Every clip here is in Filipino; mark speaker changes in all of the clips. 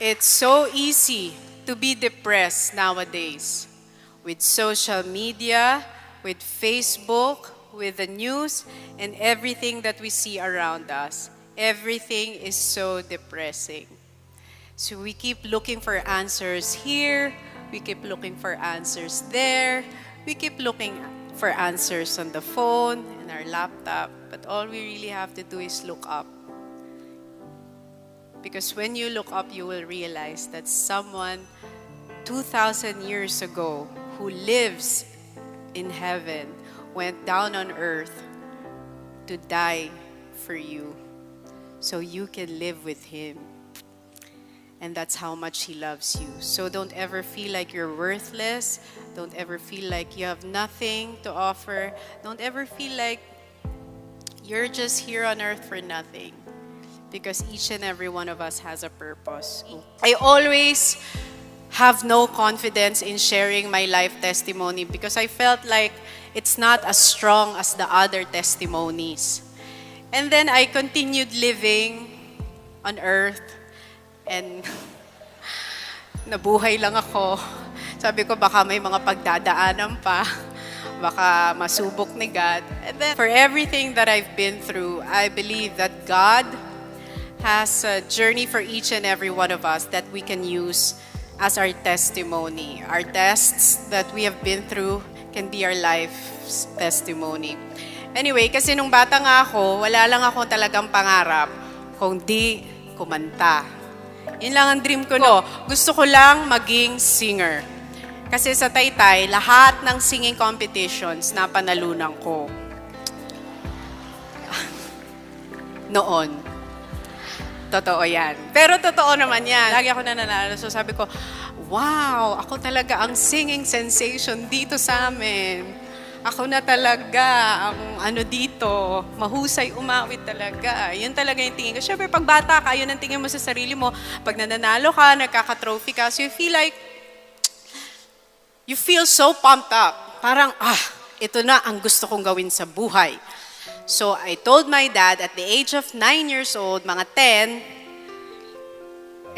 Speaker 1: It's so easy to be depressed nowadays with social media, with Facebook, with the news, and everything that we see around us. Everything is so depressing. So we keep looking for answers here, we keep looking for answers there, we keep looking for answers on the phone and our laptop, but all we really have to do is look up. Because when you look up, you will realize that someone 2,000 years ago who lives in heaven went down on earth to die for you so you can live with him. And that's how much He loves you. So don't ever feel like you're worthless. Don't ever feel like you have nothing to offer. Don't ever feel like you're just here on earth for nothing. Because each and every one of us has a purpose. I always have no confidence in sharing my life testimony because I felt like it's not as strong as the other testimonies. And then I continued living on earth and nabuhay lang ako. Sabi ko baka may mga pagdadaanan pa. Baka masubok ni God. And then for everything that I've been through, I believe that God has a journey for each and every one of us that we can use as our testimony. Our tests that we have been through can be our life's testimony. Anyway, kasi nung bata nga ako, wala lang ako talagang pangarap kung di kumanta. Yun lang ang dream ko, no? Gusto ko lang maging singer. Kasi sa Taytay, lahat ng singing competitions na panalunan ko. Noon. Totoo yan. Pero totoo naman yan. Lagi ako nananalo. So sabi ko, wow, ako talaga ang singing sensation dito sa amin. Ako na talaga ang ano dito, mahusay umawit talaga. Yun talaga yung tingin ko. Siyempre, pag bata ka, yun ang tingin mo sa sarili mo. Pag nananalo ka, nagkaka-trophy ka, so you feel like, you feel so pumped up. Parang, ah, ito na ang gusto kong gawin sa buhay. So I told my dad at the age of 9 years old, mga 10,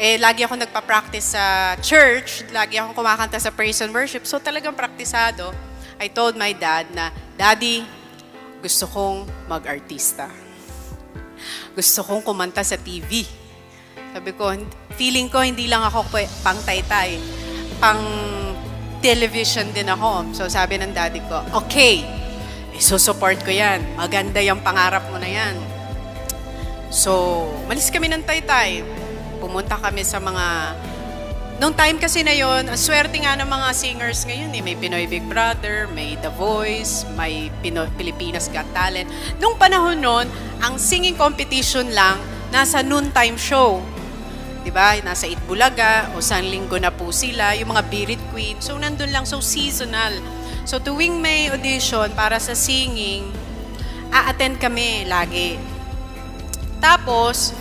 Speaker 1: eh, lagi ako nagpa-practice sa church, lagi akong kumakanta sa praise and worship, so talagang praktisado. I told my dad na, Daddy, gusto kong mag-artista. Gusto kong kumanta sa TV. Sabi ko, feeling ko hindi lang ako pang taytay, pang television din ako. So sabi ng daddy ko, okay, isusupport ko yan. Maganda yung pangarap mo na yan. So, malis kami ng taytay. Pumunta kami sa mga... Noong time kasi na yon, ang swerte nga ng mga singers ngayon eh. May Pinoy Big Brother, may The Voice, may Pino- Pilipinas Got Talent. Noong panahon nun, ang singing competition lang nasa noontime show. 'di ba? Nasa Itbulaga o San Linggo na po sila, yung mga Birit Queen. So nandun lang so seasonal. So tuwing may audition para sa singing, a-attend kami lagi. Tapos,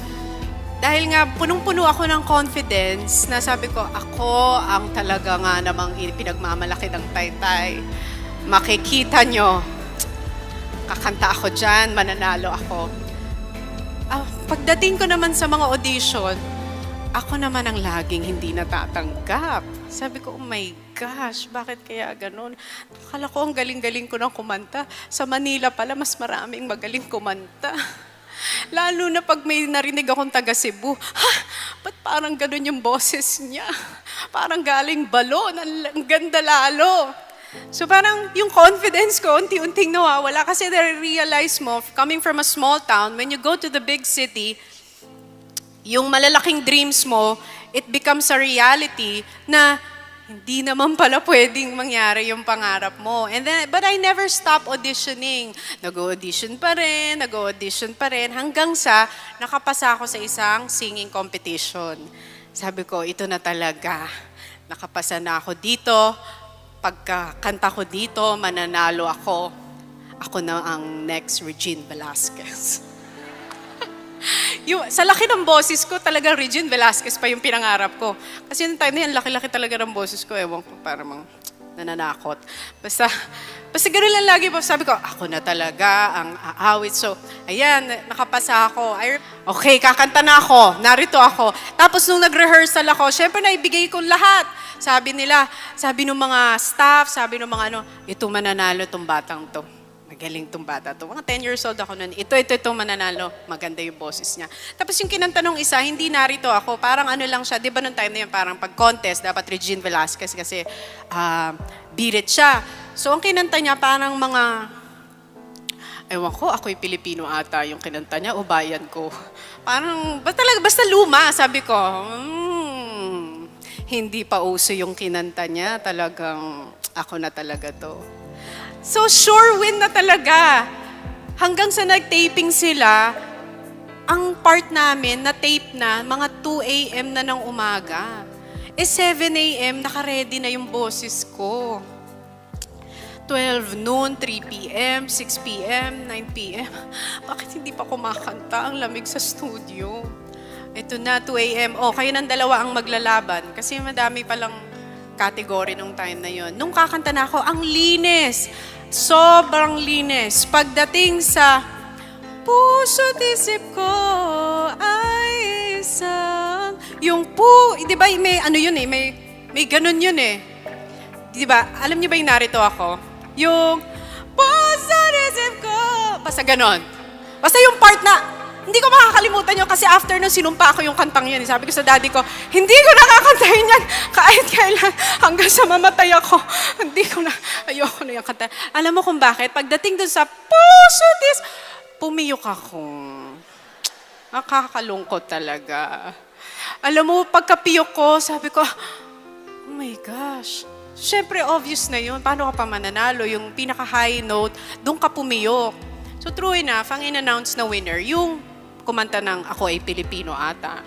Speaker 1: dahil nga punong-puno ako ng confidence na sabi ko, ako ang talaga nga namang pinagmamalaki ng taytay. Makikita nyo, kakanta ako dyan, mananalo ako. Ah, pagdating ko naman sa mga audition, ako naman ang laging hindi natatanggap. Sabi ko, oh my gosh, bakit kaya ganun? Akala ko ang galing-galing ko ng kumanta. Sa Manila pala, mas maraming magaling kumanta. Lalo na pag may narinig akong taga Cebu, ha, ba't parang ganun yung boses niya? Parang galing balon, ang, ganda lalo. So parang yung confidence ko unti-unting nawawala kasi na-realize mo, coming from a small town, when you go to the big city, yung malalaking dreams mo, it becomes a reality na hindi naman pala pwedeng mangyari yung pangarap mo. And then, but I never stop auditioning. Nag-audition pa rin, nag-audition pa rin, hanggang sa nakapasa ako sa isang singing competition. Sabi ko, ito na talaga. Nakapasa na ako dito. Pagkakanta ko dito, mananalo ako. Ako na ang next Regine Velasquez. yung, sa laki ng boses ko, talagang Regine Velasquez pa yung pinangarap ko. Kasi yung time na yan, laki-laki talaga ng boses ko. Ewan ko, para mang nananakot. Basta, basta gano'n lang lagi po. Sabi ko, ako na talaga ang aawit. So, ayan, nakapasa ako. I, okay, kakanta na ako. Narito ako. Tapos nung nag-rehearsal ako, syempre naibigay ko lahat. Sabi nila, sabi ng mga staff, sabi ng mga ano, ito mananalo tong batang to. Magaling tong bata to. Mga 10 years old ako noon. Ito, ito, ito mananalo. Maganda yung boses niya. Tapos yung kinanta nung isa, hindi narito ako. Parang ano lang siya. Di ba nung time na yun, parang pag contest, dapat Regine Velasquez kasi ah, birit siya. So ang kinanta niya, parang mga Ewan ko, ako'y Pilipino ata yung kinanta niya o bayan ko. Parang, basta talaga, basta luma, sabi ko. Hmm, hindi pa uso yung kinanta niya. Talagang, ako na talaga to. So, sure win na talaga. Hanggang sa nag-taping sila, ang part namin na tape na, mga 2 a.m. na ng umaga. Eh, 7 a.m. naka-ready na yung boses ko. 12 noon, 3 p.m., 6 p.m., 9 p.m. Bakit hindi pa kumakanta? Ang lamig sa studio. Ito na, 2 a.m. Oh, kayo ng dalawa ang maglalaban. Kasi madami palang category nung time na yon. Nung kakanta na ako, ang linis. Sobrang linis. Pagdating sa puso't isip ko ay isang... Yung pu... Di ba may ano yun eh, may, may ganun yun eh. Di ba? Alam niyo ba yung narito ako? Yung, puso't isip ko. Basta ganon. Basta yung part na, hindi ko makakalimutan yun kasi after nung sinumpa ako yung kantang yun. Sabi ko sa daddy ko, hindi ko nakakantahin yan kahit kailan hanggang sa mamatay ako. Hindi ko na, ayoko na yung kanta. Alam mo kung bakit? Pagdating dun sa puso't is, pumiyok ako. Nakakalungkot talaga. Alam mo, pagkapiyok ko, sabi ko, oh my gosh. Siyempre, obvious na yun. Paano ka pa mananalo? Yung pinaka-high note, doon ka pumiyok. So true enough, ang in-announce na winner, yung kumanta ng Ako ay Pilipino ata.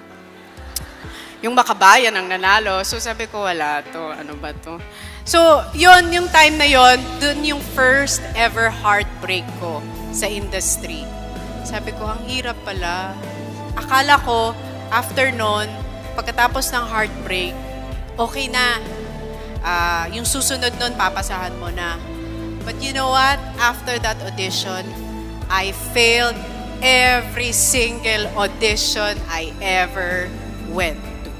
Speaker 1: Yung makabayan ang nanalo. So sabi ko, wala to. Ano ba to? So, yon yung time na yon, dun yung first ever heartbreak ko sa industry. Sabi ko, ang hirap pala. Akala ko, after nun, pagkatapos ng heartbreak, okay na. Ah, yung susunod nun, papasahan mo na. But you know what? After that audition, I failed every single audition I ever went to.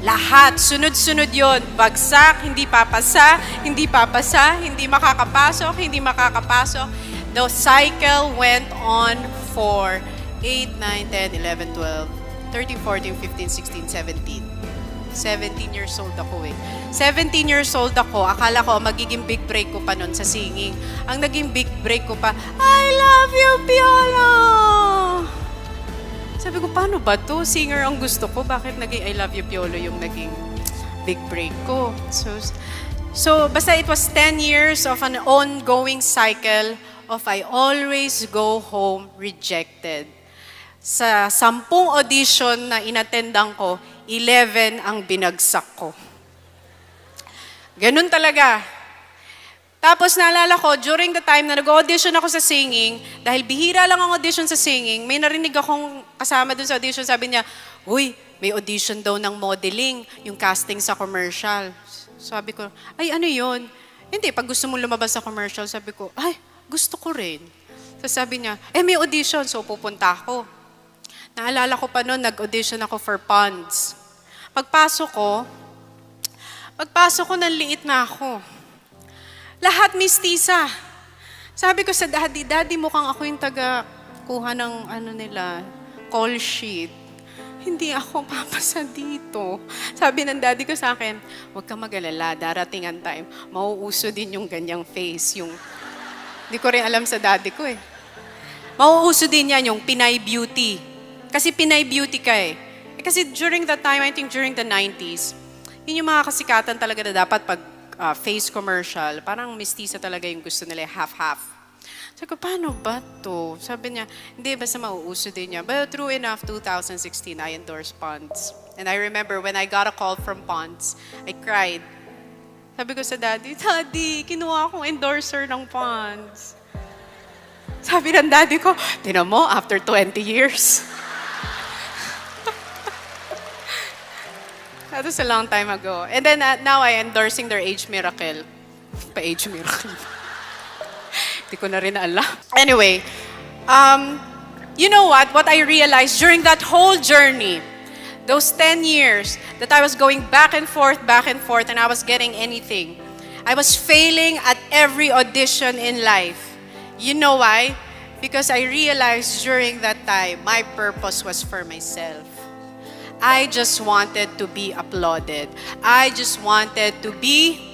Speaker 1: Lahat, sunod-sunod yon. Bagsak, hindi papasa, hindi papasa, hindi makakapasok, hindi makakapasok. The cycle went on for 8, 9, 10, 11, 12, 13, 14, 15, 16, 17. 17 years old ako eh. 17 years old ako, akala ko magiging big break ko pa nun sa singing. Ang naging big break ko pa, I love you, Piolo! Sabi ko, paano ba to? Singer ang gusto ko. Bakit naging I love you, Piolo yung naging big break ko? So, so basta it was 10 years of an ongoing cycle of I always go home rejected. Sa sampung audition na inattendan ko, 11 ang binagsak ko. Ganun talaga. Tapos naalala ko, during the time na nag-audition ako sa singing, dahil bihira lang ang audition sa singing, may narinig akong kasama dun sa audition, sabi niya, Uy, may audition daw ng modeling, yung casting sa commercial. Sabi ko, ay ano yun? Hindi, pag gusto mo lumabas sa commercial, sabi ko, ay, gusto ko rin. So sabi niya, eh may audition, so pupunta ako. Naalala ko pa noon, nag-audition ako for Ponds. Pagpasok ko, pagpasok ko, nanliit na ako. Lahat mistisa. Sabi ko sa daddy, daddy mukhang ako yung taga kuha ng ano nila, call sheet. Hindi ako papasa dito. Sabi ng daddy ko sa akin, huwag ka mag-alala, darating ang time, mauuso din yung ganyang face, yung... Hindi ko rin alam sa daddy ko eh. Mauuso din yan yung Pinay Beauty. Kasi Pinay Beauty ka eh. Eh. Kasi during that time, I think during the 90s, yun yung mga kasikatan talaga na dapat pag ah, face commercial, parang mistisa talaga yung gusto nila, half-half. Sabi ko, paano ba to? Sabi niya, hindi, basta mauuso din niya. But true enough, 2016, I endorsed Ponds. And I remember when I got a call from Ponds, I cried. Sabi ko sa daddy, Daddy, kinuha akong endorser ng Ponds. Sabi ng daddy ko, tinan mo, after 20 years. That was a long time ago. And then uh, now I'm endorsing their age miracle. Pa-age miracle. Hindi ko na rin alam. Anyway, um, you know what? What I realized during that whole journey, those 10 years that I was going back and forth, back and forth, and I was getting anything. I was failing at every audition in life. You know why? Because I realized during that time, my purpose was for myself. I just wanted to be applauded. I just wanted to be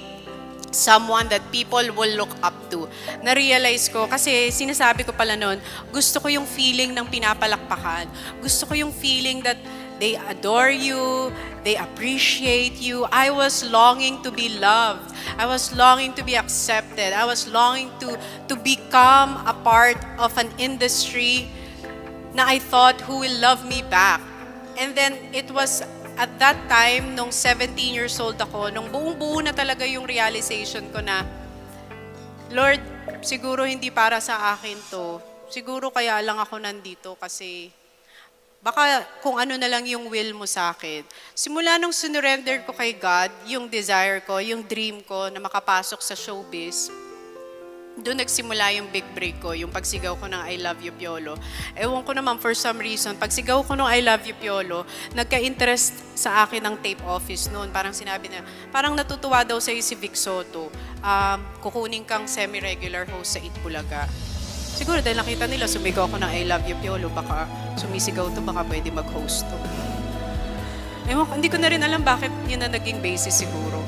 Speaker 1: someone that people will look up to. Na-realize ko, kasi sinasabi ko pala noon, gusto ko yung feeling ng pinapalakpakan. Gusto ko yung feeling that they adore you, they appreciate you. I was longing to be loved. I was longing to be accepted. I was longing to, to become a part of an industry na I thought who will love me back. And then it was at that time, nung 17 years old ako, nung buong-buo na talaga yung realization ko na, Lord, siguro hindi para sa akin to. Siguro kaya lang ako nandito kasi baka kung ano na lang yung will mo sa akin. Simula nung sinurrender ko kay God, yung desire ko, yung dream ko na makapasok sa showbiz, doon nagsimula yung big break ko, yung pagsigaw ko ng I love you Piolo. Ewan ko naman for some reason, pagsigaw ko ng I love you Piolo, nagka-interest sa akin ng tape office noon. Parang sinabi na, parang natutuwa daw sa'yo si Vic Soto. Um, kukunin kang semi-regular host sa Itbulaga. Siguro dahil nakita nila, sumigaw ako ng I love you Piolo, baka sumisigaw to, baka pwede mag-host to. Ewan, ko, hindi ko na rin alam bakit yun na naging basis siguro.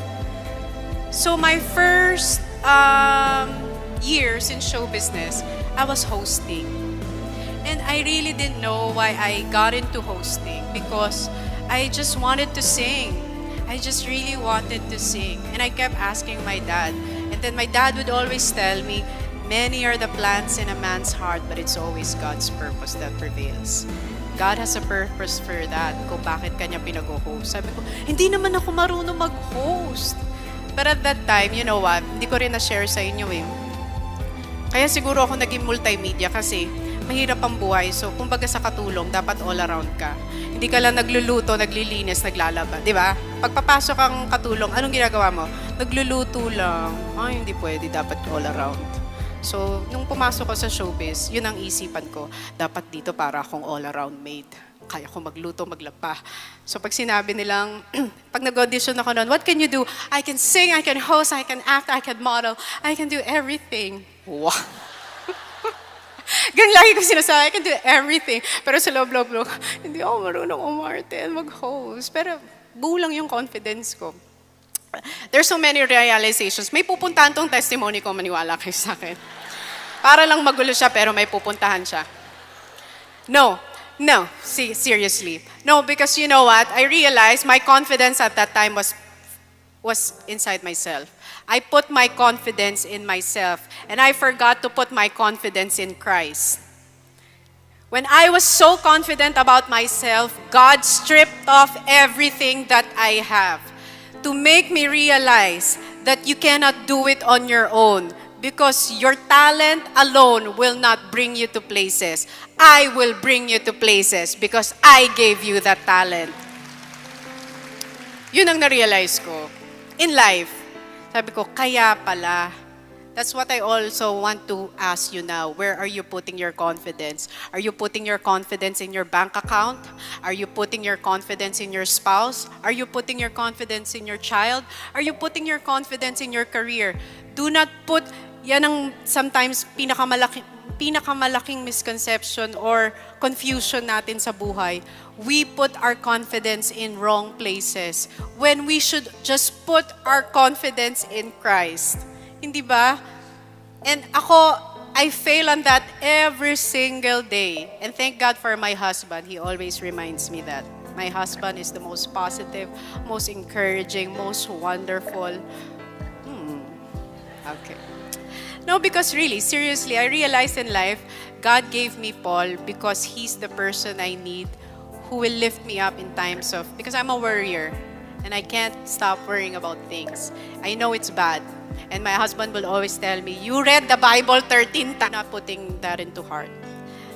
Speaker 1: So my first um, years in show business, I was hosting. And I really didn't know why I got into hosting because I just wanted to sing. I just really wanted to sing. And I kept asking my dad. And then my dad would always tell me, Many are the plans in a man's heart, but it's always God's purpose that prevails. God has a purpose for that, kung bakit kanya pinag-host. Sabi ko, hindi naman ako marunong mag-host. But at that time, you know what, hindi ko rin na-share sa inyo eh. Kaya siguro ako naging multimedia kasi mahirap ang buhay. So, kumbaga sa katulong, dapat all around ka. Hindi ka lang nagluluto, naglilinis, naglalaba. Di ba? Pagpapasok ang katulong, anong ginagawa mo? Nagluluto lang. Ay, hindi pwede. Dapat all around. So, nung pumasok ko sa showbiz, yun ang isipan ko. Dapat dito para akong all-around maid. Kaya ko magluto, maglaba. So, pag sinabi nilang, pag nag-audition ako noon, what can you do? I can sing, I can host, I can act, I can model, I can do everything. Wow! Ganun lagi ko sinasabi, I can do everything. Pero sa loob-loob-loob, hindi ako marunong umarte and mag-host. Pero buo lang yung confidence ko. There's so many realizations. May pupuntahan tong testimony ko, maniwala kayo sa akin. Para lang magulo siya, pero may pupuntahan siya. No, no, see, seriously. No, because you know what? I realized my confidence at that time was, was inside myself. I put my confidence in myself, and I forgot to put my confidence in Christ. When I was so confident about myself, God stripped off everything that I have to make me realize that you cannot do it on your own because your talent alone will not bring you to places. I will bring you to places because I gave you that talent. Yun ang na-realize ko. In life, sabi ko, kaya pala. That's what I also want to ask you now. Where are you putting your confidence? Are you putting your confidence in your bank account? Are you putting your confidence in your spouse? Are you putting your confidence in your child? Are you putting your confidence in your career? Do not put, yan ang sometimes pinakamalaki, pinakamalaking misconception or confusion natin sa buhay. We put our confidence in wrong places when we should just put our confidence in Christ. Hindi ba? And ako, I fail on that every single day. And thank God for my husband. He always reminds me that. My husband is the most positive, most encouraging, most wonderful. Hmm. Okay. No, because really, seriously, I realized in life, God gave me Paul because he's the person I need who will lift me up in times of, because I'm a worrier and I can't stop worrying about things. I know it's bad. And my husband will always tell me, you read the Bible 13 times, not putting that into heart.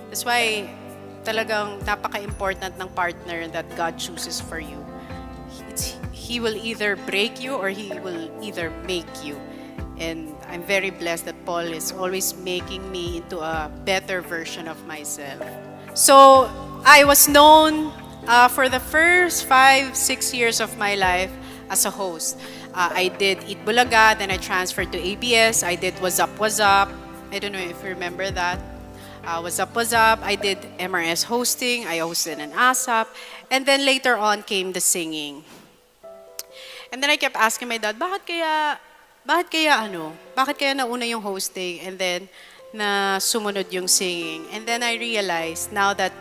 Speaker 1: That's why talagang napaka-important ng partner that God chooses for you. It's, He will either break you or He will either make you. And I'm very blessed that Paul is always making me into a better version of myself. So I was known uh, for the first five, six years of my life as a host. Uh, I did Eat Bulaga, then I transferred to ABS. I did What's Up, What's Up. I don't know if you remember that. Uh, What's Up, What's Up. I did MRS hosting. I hosted an ASAP. And then later on came the singing. And then I kept asking my dad, bakit kaya, bakit kaya ano? Bakit kaya nauna yung hosting and then na sumunod yung singing? And then I realized now that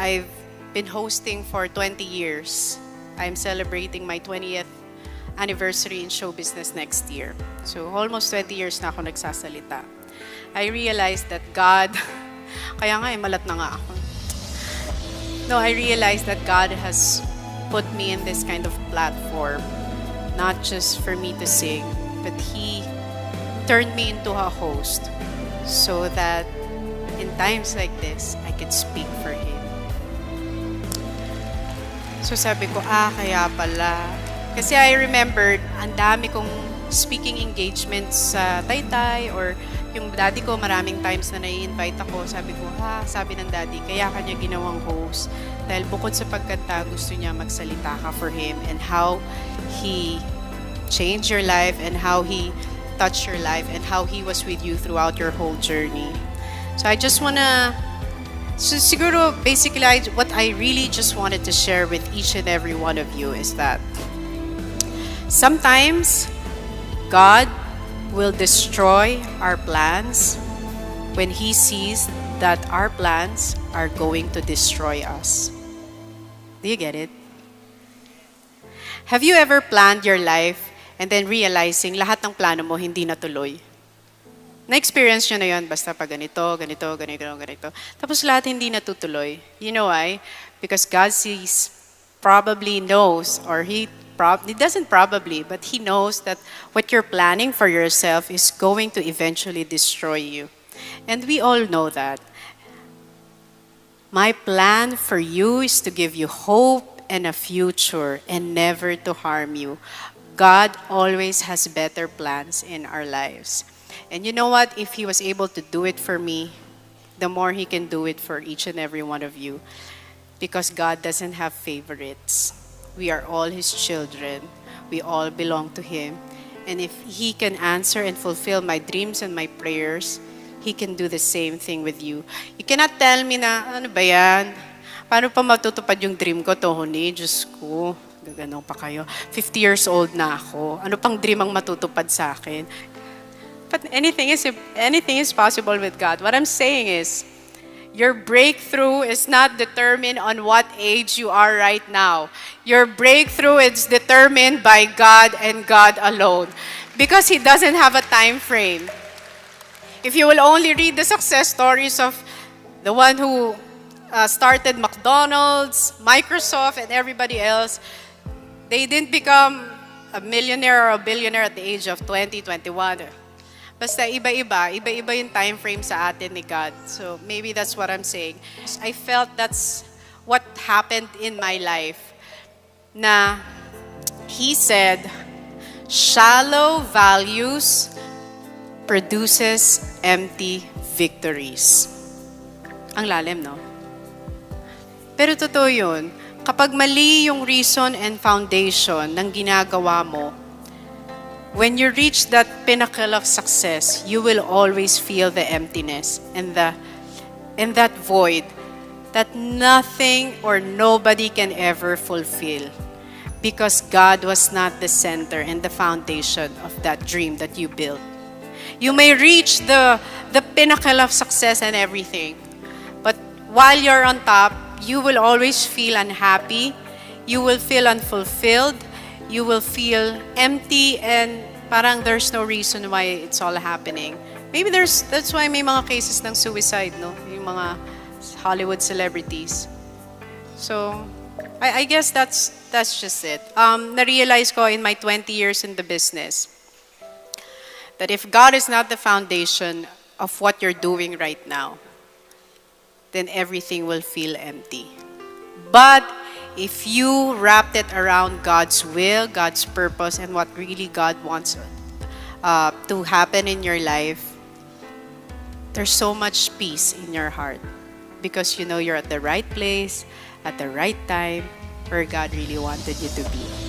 Speaker 1: I've been hosting for 20 years. I'm celebrating my 20th anniversary in show business next year. So almost 20 years na ako nagsasalita. I realized that God, kaya nga eh, malat na nga ako. No, I realized that God has put me in this kind of platform, not just for me to sing, but He turned me into a host so that in times like this, I could speak for Him. So sabi ko, ah, kaya pala. Kasi I remembered, ang dami kong speaking engagements sa Taytay or yung daddy ko, maraming times na nai-invite ako. Sabi ko, ha, sabi ng daddy, kaya kanya ginawang host. Dahil bukod sa pagkanta, gusto niya magsalita ka for him and how he changed your life and how he touched your life and how he was with you throughout your whole journey. So I just wanna So siguro, basically, I, what I really just wanted to share with each and every one of you is that sometimes God will destroy our plans when He sees that our plans are going to destroy us. Do you get it? Have you ever planned your life and then realizing lahat ng plano mo hindi natuloy? Na-experience nyo na yun, basta pag ganito, ganito, ganito, ganito. Tapos lahat hindi natutuloy. You know why? Because God sees, probably knows, or He, prob- he doesn't probably, but He knows that what you're planning for yourself is going to eventually destroy you. And we all know that. My plan for you is to give you hope and a future and never to harm you. God always has better plans in our lives. And you know what? If He was able to do it for me, the more He can do it for each and every one of you. Because God doesn't have favorites. We are all His children, we all belong to Him. And if He can answer and fulfill my dreams and my prayers, He can do the same thing with you. You cannot tell me na, ano ba yan? Paano pa matutupad yung dream ko, Tony? Diyos ko, gaganong pa kayo. 50 years old na ako. Ano pang dream ang matutupad sa akin? But anything is anything is possible with God. What I'm saying is, your breakthrough is not determined on what age you are right now. Your breakthrough is determined by God and God alone. Because He doesn't have a time frame. If you will only read the success stories of the one who uh, started McDonald's, Microsoft, and everybody else, they didn't become a millionaire or a billionaire at the age of 20, 21. Basta iba-iba, iba-iba yung time frame sa atin ni God. So maybe that's what I'm saying. I felt that's what happened in my life. Na He said, shallow values produces empty victories. Ang lalim, no? Pero totoo yun. Kapag mali yung reason and foundation ng ginagawa mo, when you reach that pinnacle of success, you will always feel the emptiness and the and that void that nothing or nobody can ever fulfill because God was not the center and the foundation of that dream that you built. You may reach the the pinnacle of success and everything, but while you're on top, you will always feel unhappy, you will feel unfulfilled, you will feel empty and parang there's no reason why it's all happening. Maybe there's that's why may mga cases ng suicide, no? Yung mga Hollywood celebrities. So, I, I guess that's that's just it. Um, na-realize ko in my 20 years in the business that if God is not the foundation of what you're doing right now, then everything will feel empty. But if you wrapped it around God's will, God's purpose, and what really God wants uh, to happen in your life, there's so much peace in your heart because you know you're at the right place, at the right time, where God really wanted you to be.